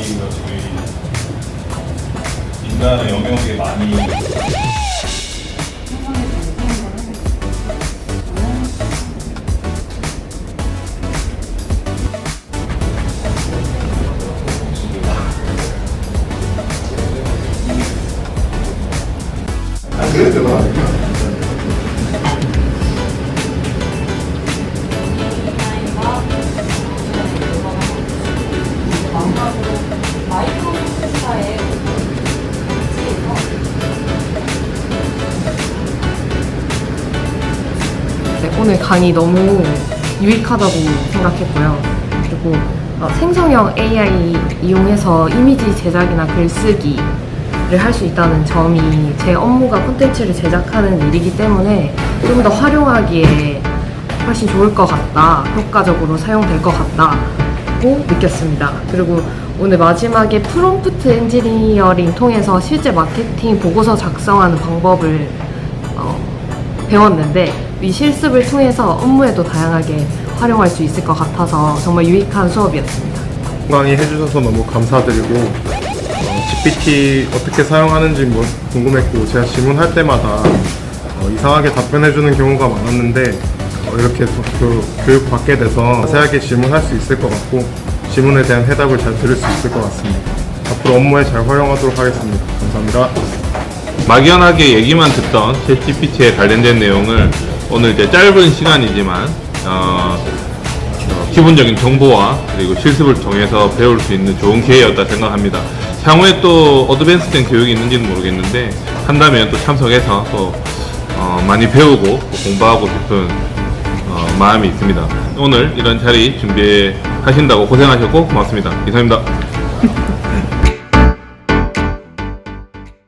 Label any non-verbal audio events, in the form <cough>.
지금 인간의 영역에 많이 오늘 강의 너무 유익하다고 생각했고요. 그리고 어, 생성형 AI 이용해서 이미지 제작이나 글쓰기를 할수 있다는 점이 제 업무가 콘텐츠를 제작하는 일이기 때문에 좀 더 활용하기에 훨씬 좋을 것 같다, 효과적으로 사용될 것 같다고 느꼈습니다. 그리고 오늘 마지막에 프롬프트 엔지니어링 통해서 실제 마케팅 보고서 작성하는 방법을 어, 배웠는데 이 실습을 통해서 업무에도 다양하게 활용할 수 있을 것 같아서 정말 유익한 수업이었습니다. 강의 해 주셔서 너무 감사드리고 어, GPT 어떻게 사용하는지 뭐 궁금했고 제가 질문할 때마다 어, 이상하게 답변해 주는 경우가 많았는데 어, 이렇게 또 교, 교육 받게 돼서 자세하게 질문할 수 있을 것 같고 질문에 대한 해답을 잘 들을 수 있을 것 같습니다. 앞으로 업무에 잘 활용하도록 하겠습니다. 감사합니다. 막연하게 얘기만 듣던 챗GPT에 관련된 내용을 오늘 이제 짧은 시간이지만 어, 어, 기본적인 정보와 그리고 실습을 통해서 배울 수 있는 좋은 기회였다 생각합니다. 향후에 또 어드밴스된 교육이 있는지는 모르겠는데 한다면 또 참석해서 또 어, 많이 배우고 또 공부하고 싶은 어, 마음이 있습니다. 오늘 이런 자리 준비하신다고 고생하셨고 고맙습니다. 이상입니다. <laughs>